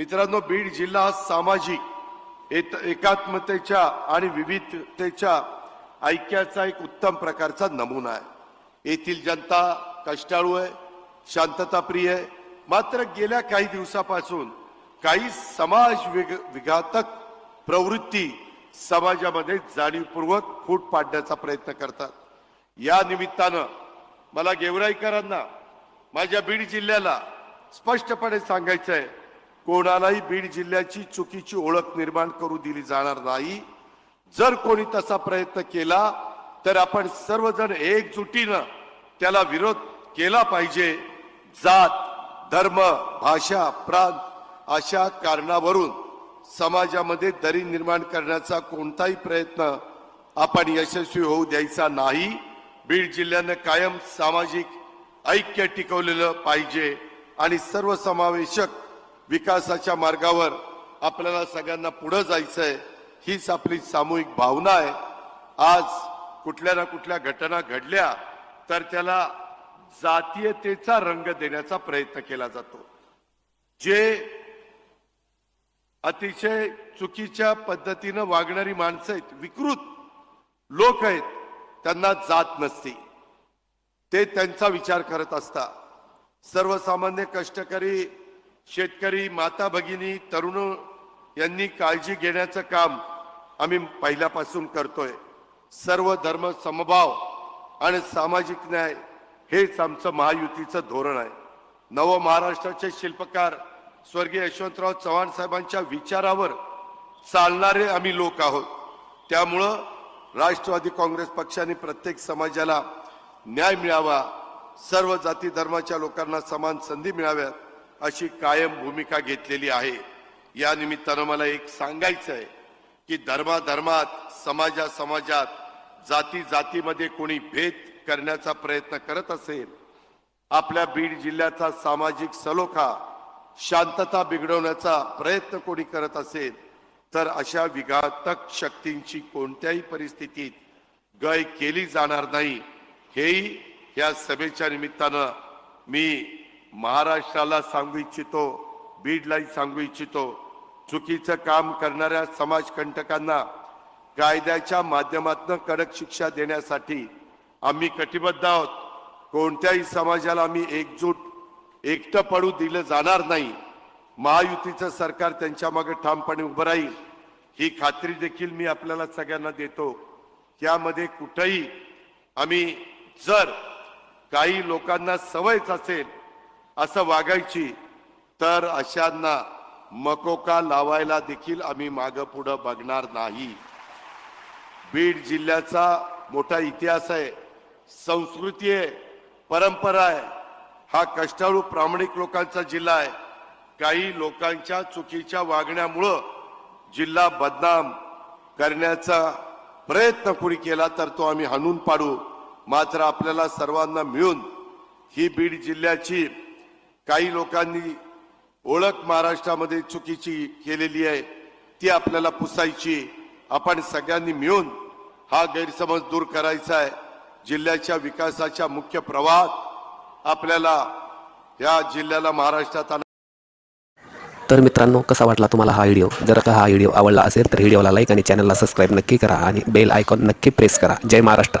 मित्रांनो बीड जिल्हा हा सामाजिक एक एकात्मतेच्या आणि विविधतेच्या ऐक्याचा एक उत्तम प्रकारचा नमुना आहे. येथील जनता कष्टाळू आहे शांतताप्रिय आहे. मात्र गेल्या काही दिवसापासून काही समाज विघ- विघातक प्रवृत्ती समाजामध्ये जाणीवपूर्वक फूट पाडण्याचा प्रयत्न करतात. या निमित्तानं मला गेवराईकरांना माझ्या बीड जिल्ह्याला स्पष्टपणे सांगायचं आहे कोणालाही बीड जिल्ह्याची चुकीची ओळख निर्माण करू दिली जाणार नाही. जर कोणी तसा प्रयत्न केला तर आपण सर्वजण एकजुटीनं त्याला विरोध केला पाहिजे. जात धर्म भाषा प्रांत अशा कारणावरून समाजामध्ये दरी निर्माण करण्याचा कोणताही प्रयत्न आपण यशस्वी होऊ द्यायचा नाही. बीड जिल्ह्यानं कायम सामाजिक ऐक्य टिकवलेलं पाहिजे आणि सर्वसमावेशक विकासाच्या मार्गावर आपल्याला सगळ्यांना पुढे जायचंय हीच आपली सामूहिक भावना आहे. आज कुठल्या ना कुठल्या घटना घडल्या तर त्याला जातीयतेचा रंग देण्याचा प्रयत्न केला जातो. जे अतिशय चुकीच्या पद्धतीनं वागणारी माणसं आहेत विकृत लोक आहेत त्यांना जात नसते. ते त्यांचा विचार करत असता सर्वसामान्य कष्टकरी शेतकरी माता भगिनी तरुण यांनी काळजी घेण्याचं काम आम्ही पहिल्यापासून करतोय. सर्व धर्म समभाव आणि सामाजिक न्याय हेच आमचं महायुतीचं धोरण आहे. नव महाराष्ट्राचे शिल्पकार स्वर्गीय यशवंतराव चव्हाण साहेबांच्या विचारावर चालणारे आम्ही लोक आहोत. त्यामुळं राष्ट्रवादी काँग्रेस पक्षाने प्रत्येक समाजाला न्याय मिळावा सर्व जाती धर्माच्या लोकांना समान संधी मिळाव्यात अशी कायम भूमिका घेतलेली आहे. या निमित्तानं मला एक सांगायचं आहे की धर्माधर्मात समाजा समाजात जाती जातीमध्ये कोणी भेद करण्याचा प्रयत्न करत असेल आपल्या बीड जिल्ह्याचा सामाजिक सलोखा शांतता बिघडवण्याचा प्रयत्न कोणी करत असेल तर अशा विघातक शक्तींची कोणत्याही परिस्थितीत गय केली जाणार नाही. हेही या सभेच्या निमित्तानं मी महाराष्ट्राला सांगू इच्छितो बीडलाही सांगू इच्छितो चुकीचं काम करणाऱ्या समाजकंटकांना कायद्याच्या माध्यमातून कडक शिक्षा देण्यासाठी आम्ही कटिबद्ध आहोत. कोणत्याही समाजाला आम्ही एकजूट एकटं पडू दिलं जाणार नाही. महायुतीचं सरकार त्यांच्या मागे ठामपणे उभं राहील. ही खात्री देखील मी आपल्याला सगळ्यांना देतो. त्यामध्ये कुठंही आम्ही जर काही लोकांना सवयच असेल असं वागायची तर अशांना मकोका लावायला देखील आम्ही मागं पुढं बघणार नाही. बीड जिल्ह्याचा मोठा इतिहास आहे संस्कृती आहे परंपरा आहे. हा कष्टाळू प्रामाणिक लोकांचा जिल्हा आहे. काही लोकांच्या चुकीच्या वागण्यामुळं जिल्हा बदनाम करण्याचा प्रयत्न कुणी केला तर तो आम्ही हाणून पाडू. मात्र आपल्याला सर्वांना मिळून ही बीड जिल्ह्याची काही लोकांनी ओळख महाराष्ट्रामध्ये चुकीची केलेली आहे ती आपल्याला पुसायची आपण सगळ्यांनी मिळून हा गैरसमज दूर करायचा आहे. जिल्ह्याच्या विकासाच्या मुख्य प्रवाहात आपल्याला या जिल्ह्याला महाराष्ट्रात आणा- तर मित्रांनो कसा वाटला तुम्हाला हा व्हिडिओ? जर का हा व्हिडिओ आवडला असेल तर व्हिडिओला लाईक आणि चॅनलला सबस्क्राईब नक्की करा आणि बेल आयकॉन नक्की प्रेस करा. जय महाराष्ट्र.